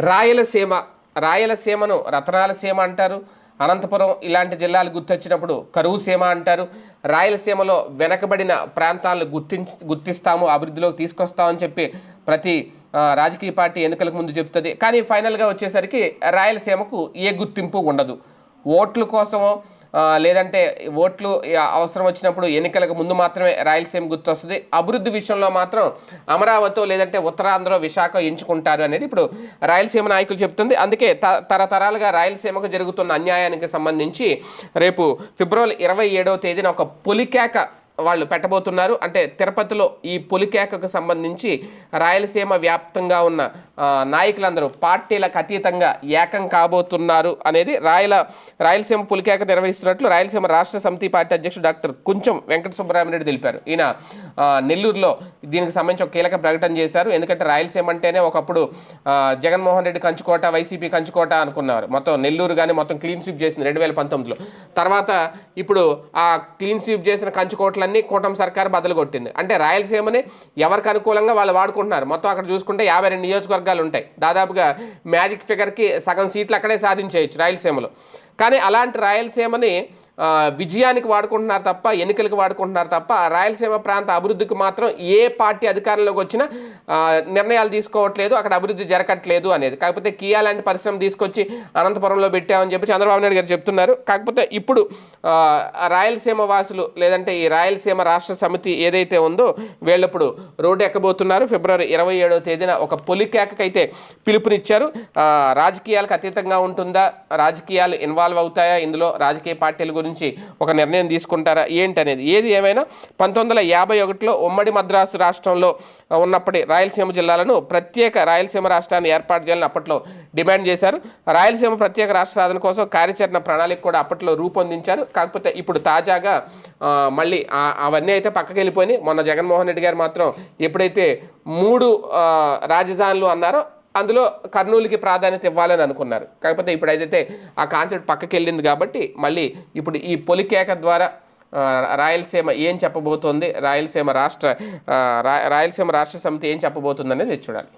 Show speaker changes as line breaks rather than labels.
రాయలసీమ రాయలసీమను రతనాలసీమ అంటారు. అనంతపురం ఇలాంటి జిల్లాలు గుర్తొచ్చినప్పుడు కరువు సీమ అంటారు. రాయలసీమలో వెనకబడిన ప్రాంతాలను గుర్తించి గుర్తిస్తాము అభివృద్ధిలోకి తీసుకొస్తామని చెప్పి ప్రతి రాజకీయ పార్టీ ఎన్నికలకు ముందు చెప్తుంది. కానీ ఫైనల్గా వచ్చేసరికి రాయలసీమకు ఏ గుర్తింపు ఉండదు. ఓట్ల కోసమో లేదంటే ఓట్లు అవసరం వచ్చినప్పుడు ఎన్నికలకు ముందు మాత్రమే రాయలసీమ గుర్తొస్తుంది. అభివృద్ధి విషయంలో మాత్రం అమరావతి లేదంటే ఉత్తరాంధ్ర విశాఖ ఎంచుకుంటారు అనేది ఇప్పుడు రాయలసీమ నాయకులు చెప్తుంది. అందుకే త తరతరాలుగా రాయలసీమకు జరుగుతున్న అన్యాయానికి సంబంధించి రేపు ఫిబ్రవరి ఇరవై ఏడవ తేదీన ఒక పులికేక వాళ్ళు పెట్టబోతున్నారు. అంటే తిరుపతిలో ఈ పులికేకకు సంబంధించి రాయలసీమ వ్యాప్తంగా ఉన్న నాయకులందరూ పార్టీలకు అతీతంగా ఏకం కాబోతున్నారు అనేది రాయల రాయలసీమ పులికేక నిర్వహిస్తున్నట్లు రాయలసీమ రాష్ట్ర సమితి పార్టీ అధ్యక్షుడు డాక్టర్ కుంచం వెంకట సుబ్బరామరెడ్డి తెలిపారు. ఈయన నెల్లూరులో దీనికి సంబంధించి ఒక కీలక ప్రకటన చేశారు. ఎందుకంటే రాయలసీమ అంటేనే ఒకప్పుడు జగన్మోహన్ రెడ్డి కంచుకోట వైసీపీ కంచుకోట అనుకున్నారు. మొత్తం నెల్లూరు కానీ మొత్తం క్లీన్ స్వీప్ చేసింది రెండు వేల పంతొమ్మిదిలో. తర్వాత ఇప్పుడు ఆ క్లీన్ స్వీప్ చేసిన కంచుకోట్లన్నీ కూటమి సర్కార్ బదులు కొట్టింది. అంటే రాయలసీమని ఎవరికి అనుకూలంగా వాళ్ళు వాడుకుంటున్నారు. మొత్తం అక్కడ చూసుకుంటే యాభై రెండు నియోజకవర్గాలు ఉంటాయి దాదాపుగా మ్యాజిక్ ఫిగర్కి సగం సీట్లు అక్కడే సాధించేయచ్చు రాయలసీమలో. కానీ అలాంటి రాయలసీమని విజయానికి వాడుకుంటున్నారు తప్ప ఎన్నికలకు వాడుకుంటున్నారు తప్ప ఆ రాయలసీమ ప్రాంత అభివృద్ధికి మాత్రం ఏ పార్టీ అధికారంలోకి వచ్చినా నిర్ణయాలు తీసుకోవట్లేదు అక్కడ అభివృద్ధి జరగట్లేదు అనేది. కాకపోతే కియా లాంటి పరిశ్రమ తీసుకొచ్చి అనంతపురంలో పెట్టామని చెప్పి చంద్రబాబు నాయుడు గారు చెప్తున్నారు. కాకపోతే ఇప్పుడు రాయలసీమ వాసులు లేదంటే ఈ రాయలసీమ రాష్ట్ర సమితి ఏదైతే ఉందో వీళ్ళప్పుడు రోడ్డు ఎక్కబోతున్నారు. ఫిబ్రవరి ఇరవై ఏడవ తేదీన ఒక పొలికేకకైతే పిలుపునిచ్చారు. రాజకీయాలకు అతీతంగా ఉంటుందా? రాజకీయాలు ఇన్వాల్వ్ అవుతాయా? ఇందులో రాజకీయ పార్టీలు గురించి ఒక నిర్ణయం తీసుకుంటారా? ఏంటి అనేది ఏది ఏమైనా పంతొమ్మిది వందల యాభై ఒకటిలో ఉమ్మడి మద్రాసు రాష్ట్రంలో ఉన్నప్పటి రాయలసీమ జిల్లాలను ప్రత్యేక రాయలసీమ రాష్ట్రాన్ని ఏర్పాటు చేయాలని అప్పట్లో డిమాండ్ చేశారు. రాయలసీమ ప్రత్యేక రాష్ట్ర సాధన కోసం కార్యాచరణ ప్రణాళిక కూడా అప్పట్లో రూపొందించారు. కాకపోతే ఇప్పుడు తాజాగా మళ్ళీ అవన్నీ అయితే పక్కకి వెళ్ళిపోయి మొన్న జగన్మోహన్ రెడ్డి గారు మాత్రం ఎప్పుడైతే మూడు రాజధానులు అన్నారో అందులో కర్నూలుకి ప్రాధాన్యత ఇవ్వాలని అనుకున్నారు. కాకపోతే ఇప్పుడు ఏదైతే ఆ కాన్సెప్ట్ పక్కకి వెళ్ళింది కాబట్టి మళ్ళీ ఇప్పుడు ఈ పొలికేక ద్వారా రాయలసీమ ఏం చెప్పబోతోంది రాయలసీమ రాష్ట్ర రాయలసీమ రాష్ట్ర సమితి ఏం చెప్పబోతుంది అనేది చూడాలి.